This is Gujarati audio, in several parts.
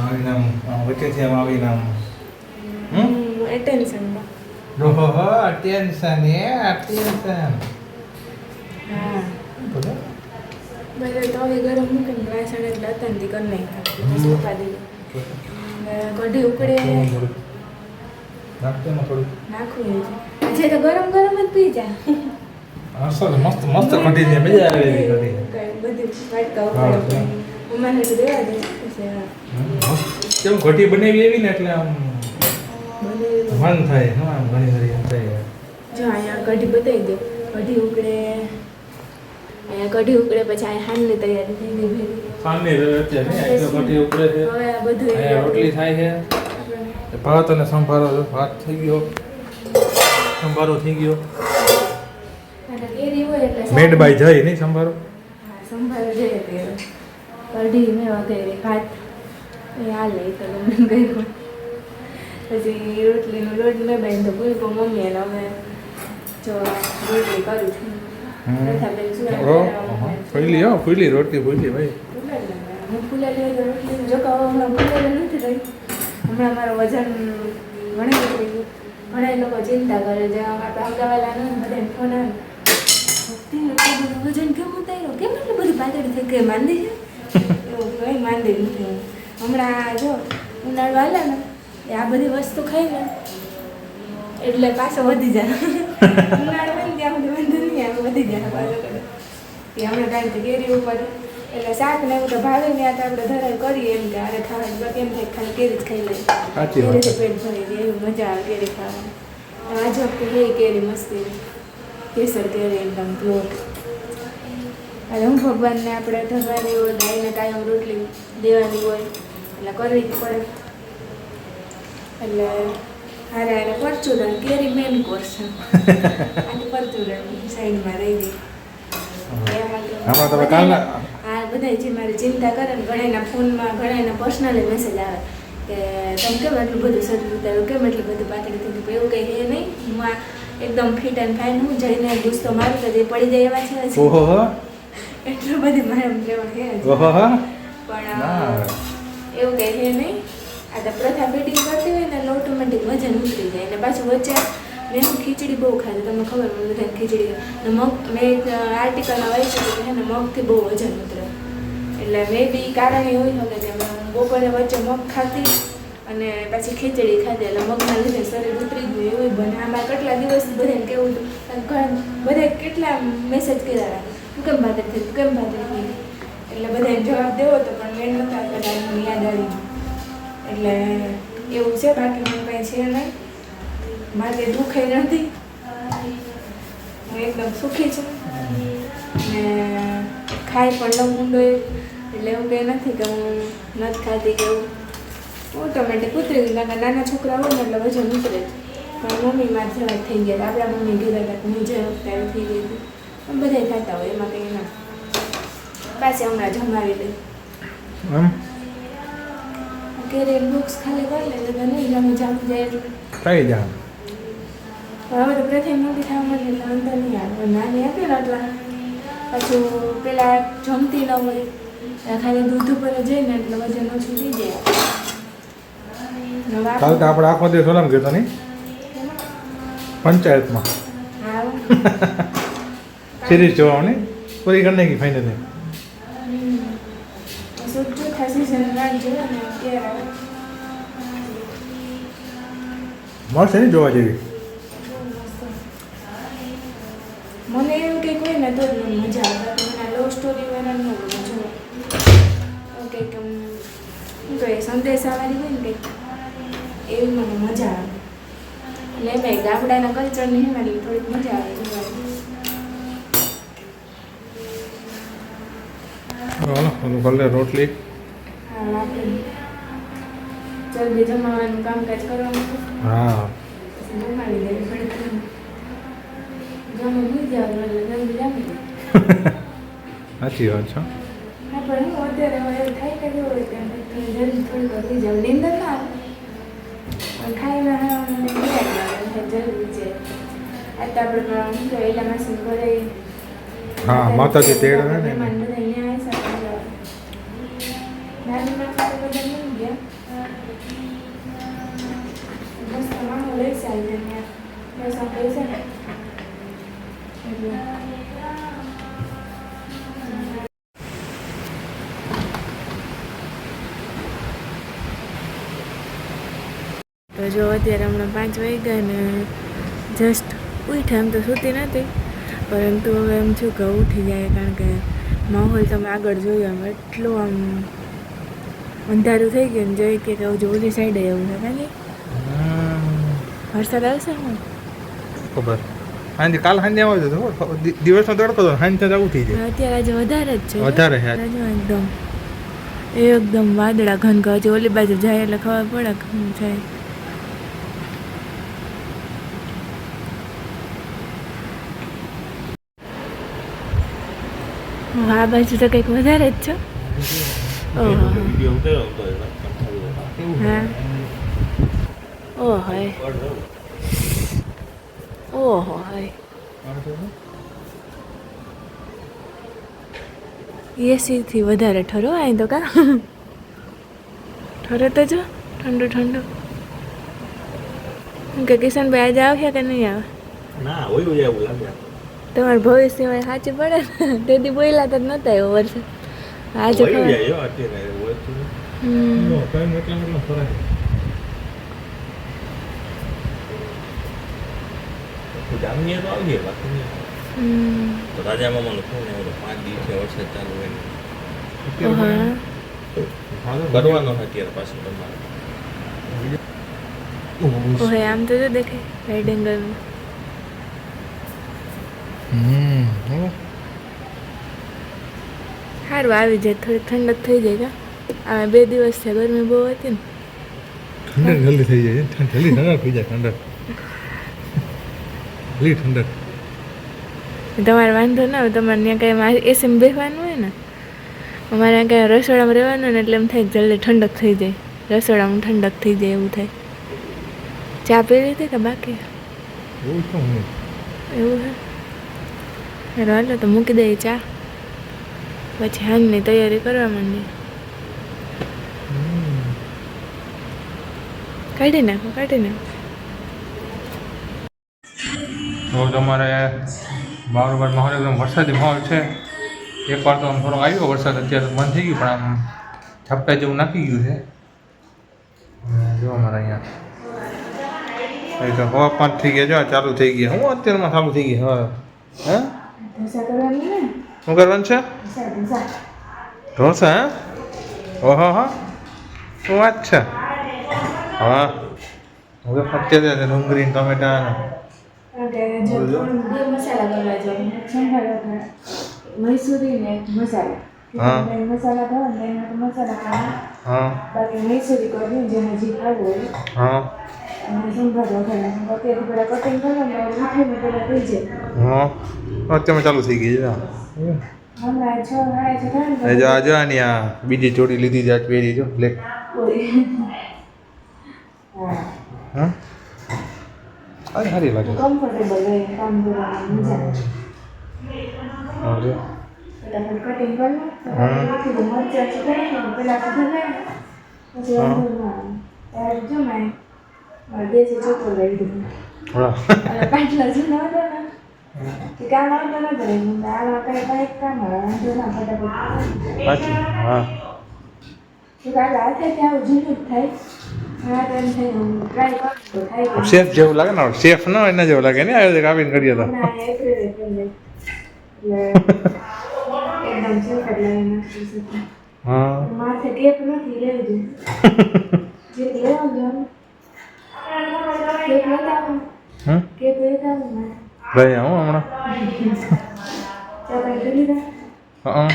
આવીને આમ આમ વચ્ચેથી આમ આવીને આમ હમ? એટેન્શનમાં ઓહો ટેન્શન એ ટેન્શન હા. બોલો બધા તો હવે ગરમ મૂકીને વાસણ એટલે અતાનથી કરી નાખ્યા. સુકા દીધું. કઢી ઉકળે. નાખતો ને થોડું નાખવું છે તો ગરમ ગરમ જ પી જા. અસલ મસ્ત મસ્ત કઢી છે મજા આવે એવી કઢી. બધું વાટકા ઉકળે. દેવા દે. કેમ કઢી બનાવી એવી ને એટલે આમ મન થાય હા આમ ઘણી ઘણી એમ થાય. જો અહીંયા કઢી બતાવી દે કઢી ઉકળે અહીંયા કઢી ઉકળે પછી અહીંયા હાલની તૈયારી થઈ ગઈ રવે અત્યારે કઢી ઉકળે છે. હવે આ બધું અહીંયા રોટલી થાય છે. ભાત અને સંભારો ભાત થઈ ગયો. સંભારો થઈ ગયો. મેડ બાય જાય નહીં સંભારો. સંભારો જય તે કઢી મેં વગેરે ભાત એ હાલે તો ગમે ગયું પછી રોટલીનો લોટ મેં તો પૂરી મમ્મી એને અમે જો રોટલી કરું છું ફૂલી હો ફૂલી રોટલી ફૂલી ભાઈ હું ફૂલેલી રોટલી જો હમણાં ફૂલેલી નથી રહી હમણાં મારું વજન ઘણી નીકળી ગયું ઘણા લોકો ચિંતા કરે જે આપણે અમદાવાદ બધાને ફોન આવે બધું વજન કેમ ઉતાર્યો કેમ એટલું બધું પાતળી થઈ ગઈ માંદી છે કંઈ માંદી નથી હમણાં જો ઉનાળો હાલે ને એ આ બધી વસ્તુ ખાઈ ને એટલે પાછો વધી જાય. ઉનાળો હોય ને ત્યાં સુધી વાંધો નહીં આવે વધી જાય પાછો. કરે એ હમણાં કારણ કે કેરી ઉપર એટલે શાક ને એવું તો ભાવે ને તો આપણે ધરાવ કરીએ એમ કે અરે ખાવા કેમ થાય ખાલી કેરી જ ખાઈ લઈએ છે. પેટ ભરી દે એવી મજા આવે કેરી ખાવાની. આજ વખતે કેરી મસ્તી. કેસર કેરી એકદમ પ્યોર અને હું ભગવાનને આપણે ધરવાની હોય ગાયને કાયમ રોટલી દેવાની હોય એટલે કરવી જ પડે. એટલે હારે હારે પરચુરણ કેરી મેન કોર્સ છે. પરચુરણ સાઈડમાં રહી ગઈ. આમાં તમે કાલના આ બધા જે મારી ચિંતા કરે ને ઘણાના ફોનમાં ઘણાના પર્સનલી મેસેજ આવે કે તમે કેમ એટલું બધું શરીર ઉતાર્યું? કેમ એટલું બધું પાતળી ગયું એવું કંઈ હે નહીં. હું આ એકદમ ફિટ એન્ડ ફાઇન હું જઈને ગુસ્સો મારું તો જે પડી જાય એવા છે ઓહો હો. એટલું બધું લેવા હે. હજી. પણ એવું કહે છે નહીં. આ તો પ્રથા ફિટિંગ કરતી હોય ને એટલે ઓટોમેટિક વજન ઉતરી જાય. એટલે પાછું વચ્ચે મેં હું ખીચડી બહુ ખાધી તમને ખબર મને બધાને ખીચડી. ને મગ મેં એક આર્ટિકલમાં વાંચ્યું કે ને મગથી બહુ વજન ઉતરે. એટલે મે બી એ એવું શકે કે મેં બપોરે વચ્ચે મગ ખાતી અને પછી ખીચડી ખાધી. એટલે મગના લીધે શરીર ઉતરી ગયું એવું બને. આમાં કેટલા દિવસ બધાને કેવું હતું? બધા કેટલા મેસેજ કર્યા રાખે તું કેમ ભાદર થઈ તું કેમ થઈ એટલે બધાને જવાબ દેવો હતો પણ મેં નહોતા મને યાદ આવી. એટલે એવું છે, બાકી મને કાંઈ છે નહીં. મારે દુઃખે નથી. હું એકદમ સુખી છું. ને ખાઈ પણ લઉં ઊંડો. એટલે એવું કંઈ નથી કે હું નથી ખાતી કે એવું. ઓટોમેટિક ઉતરી ગયું કારણ કે નાના છોકરા હોય ને એટલે વજન ઉતરે જ પણ મમ્મી મારા જેવા થઈ ગયા. આપણા મમ્મી કીધા હતા હું જે વખતે થઈ ગઈ હતી. બધા ખાતા હોય એમાં કંઈ ના. પાછી હમણાં જમાવી લઈ એમ? કેરી બુક્સ ખાલી કરી લે તો નહીં જમી જામી જાય એટલે. થઈ જા હવે તો પ્રથમ મોટી થવા માંડી એટલે અંદર નહીં આવે. નાની હતી ને એટલા પાછું પેલા જમતી ન હોય એટલે ખાલી દૂધ ઉપર જઈને એટલે વજન ઓછું થઈ જાય. કાલ તો આપણે- આપણે આખો દિવસ ઓલામ ગયો નહીં? પંચાયતમાં. હા. નાખી ફાઇનલી સુટુ ખાસી છે રાત જોવે ને જોવા જેવી? મને એવું કંઈક હોય ને તો મજા આવે. મને લવ સ્ટોરી વાળા નો ગમે, જો. એવું કંઈક શું કહે સંદેશાવાળી હોય ને કંઈક, એવી મને મજા આવે. એટલે એમાં ગામડાના કલ્ચરની એમાં થોડીક મજા આવે જોવાની. હાલો ઓલું કરી લે રોટલી હા આપણે જલ્દી જમાવાનું કામકાજ કરવાનું છે. હા પછી જમાડી દેવી પડે જમવા ભૂલી જવાનું એટલે જલ્દી રોટલી હા સાચી વાત છે. હા હું હા હા માતાજી તેડ હે ને મહેમાન બધા અહીંયા આવ્યા છે તો જો અત્યારે હમણાં પાંચ વાગ્યા ને જસ્ટ ઉઠ્યા એમ તો સૂતી નથી પરંતુ હવે એમ છું કે ઉઠી જાય કારણ કે માહોલ તમે આગળ જોયો એમ એટલું આમ અંધારું થઈ ગયું જોઈ કે કહું જો ઓલી સાઈડે એવું છે કાંઈ વરસાદ આવશે હું ખબર. સાંજે કાલ સાંજે આવે છે તો દિ- દિવસનો તડકો તો સાંજે જ આવું થઈ જાય. અત્યારે આજે વધારે જ છે. વધારે છે એકદમ એકદમ વાદળા ઘન હજી ઓલી બાજુ જાય એટલે ખબર પડે કે જાય આ બાજુ તો કંઈક વધારે જ છે. ઓહો હા ઓહો ઓહો હાય એસીથી વધારે ઠરો અહીં તો કા ઠરે તો જો ઠંડુ ઠંડુ કે કિશનભાઈ આજે આવ્યા કે નહીં આવે ના હોય હોય એવું લાગે તમારું ભવિષ્યમાં સાચી પડે ને તેથી બોલ્યા તો નહોતા એવો વરસાદ હો તો રાજા મામાનો ફોન આવ્યો પાંચ દિવસે વરસાદ ચાલુ હોય ને. કરવાનો છે અત્યારે પાછું તમારે. ઓહે આમ તો જો દેખાય. હમ હો. સારું આવી જાય થોડી ઠંડક થઈ જાય આ બે દિવસ છે ગરમી બહુ હતી ને. ઠંડક જલ્દી થઈ જાય ઠંડ- જલ્દી ઠંડક થઈ જાય ઠંડક. જલ્દી ઠંડક. તમારે વાંધો ના હોય તમારે ત્યાં કાંઈ એસીમાં બેસવાનું હોય ને? અમારે કાંઈ રસોડામાં રહેવાનું ને એટલે એમ થાય જલ્દી ઠંડક થઈ જાય. રસોડામાં ઠંડક થઈ જાય એવું થાય. ચા પી લીધી કે બાકી? એવું છે હાલો તો મૂકી દઈએ ચા. પછી હાંગની તૈયારી કરવા માંડી. કાઢી નાખો કાઢી નાખો. તો તમારે બારોબાર માહોલ એકદમ વરસાદી માહોલ છે. એકવાર તો આમ થોડો આવ્યો વરસાદ અત્યારે બંધ થઈ ગયું પણ આમ ઝાપટા જેવું નાખી ગયું છે. જો અમારે અહીંયા એ તો હવા પાંચ થઈ ગયા જો ચાલુ થઈ ગયા હું અત્યારમાં ચાલુ થઈ ગઈ હવે. હે? ઢોસા કરવાની ને? શું કરવાનું છે? ઢોસા હે? ઓહો હા. શું વાત છે? હા. હવે અત્યારે ડુંગળી ટમેટા ને. મૈસૂરી ને મસાલા. હા. મસાલા ખાવા ને એમાં મસાલા ખાવા. હા. બાકી મૈસૂરી કરવી જેને જે ખાવું હોય. હા. અને સંભાર વઘાર અત્યારે પેલા કટિંગ કરો ને મીઠાઈ પેલા થઈ જાય. હા. અત્યારમાં ચાલુ થઈ ગઈ છે જો આ જો આની આ બીજી જોડી લીધી છે પહેરી જો લે. હા. સારી લાગે. કમ્ફર્ટેબલ પછી હા. હા હા હા હું શેફ જેવું લાગે ને શેફ ન એના જેવું લાગે ને આયોજક આવીને કરીએ તો ના એપ્રિલ શકું હા હમણાં હા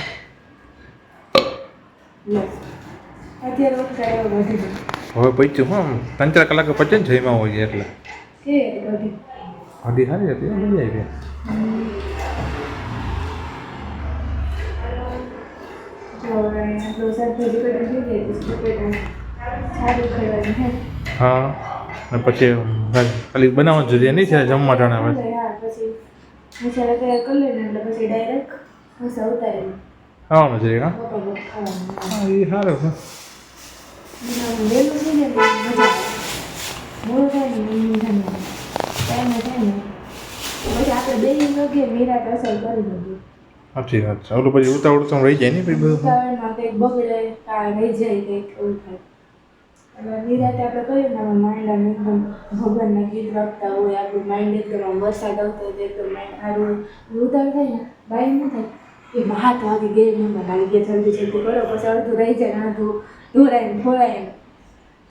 હવે પચ્યું હું ત્રણ ચાર કલાક પચે ને જઈમાં હોય એટલે હાડી સારી હતી મજા આવી હે પછી ખાલી બનાવવાનું જોઈએ નહીં છે જમવા ટાણે હવે મસાલા તૈયાર કરી લઈને એટલે પછી ડાયરેક્ટ મસા ઉતારી હા? પપ્પા બહુ હા, એ સારું છે. છે ને મજા થાય ને મજા ટાઈમે થાય ને પછી આપણે બે લગીએ નિરાત અસર કરી દઈએ સાચી વાત છે. ઓલું પછી ઉતાવળ તો રહી જાય ને પછી બધું. ઉતાવળમાં કંઈક બગડે કાં રહી જાય કંઈક એવું થાય. નિરાતે આપણે કહીએ ને આમાં માઇન્ડ આમ એકદમ ભગવાનના ગીત વાગતા હોય આપણું માઇન્ડ એકદમ આમ વરસાદ આવતો હોય તો એકદમ માઇન્ડ સારું ઉતાવળ થાય ને બાય શું થાય એ હાથ વાગી ગઈ મહેમાન આવી ગયા જલ્દી જલ્દી કરો પછી અડધું રહી જાય ને અડધું ધોરાય ને ખોરાય ને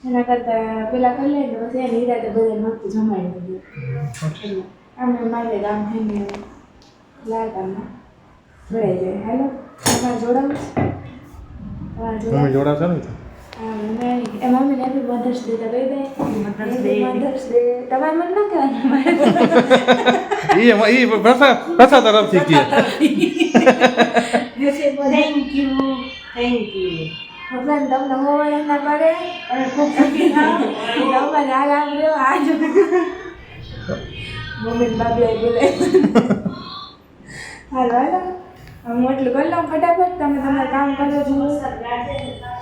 એના કરતાં પેલા કરી લઈએ ને પછી એને નિરાતે બધા નહોતું જમાડી દીધું. આમ આમને મારે આમ થઈને લાટામાં ભરાઈ જાય. હાલો તમારે જોડાવું છે? તમારે જોડાવું? મમ્મી ને હા, મને- એ મમ્મીને happy Mother's Day? તો કહી દે. Happy Day. Mother's Day. તમારે મને ના કહેવાનું, મારે એ એમાં એ પ્રસા પ્રસા તરફથી કહે થેન્ક યુ થેન્ક યુ ભગવાન તમને હોવાને ના કરે અને ખૂબ સુખી થાઓ તમારે આરામ રહ્યો આજ મમ્મી બાબી બોલે હાલો હાલો હું એટલું કરી લઉં ફટાફટ તમે તમારું કામ કરો છો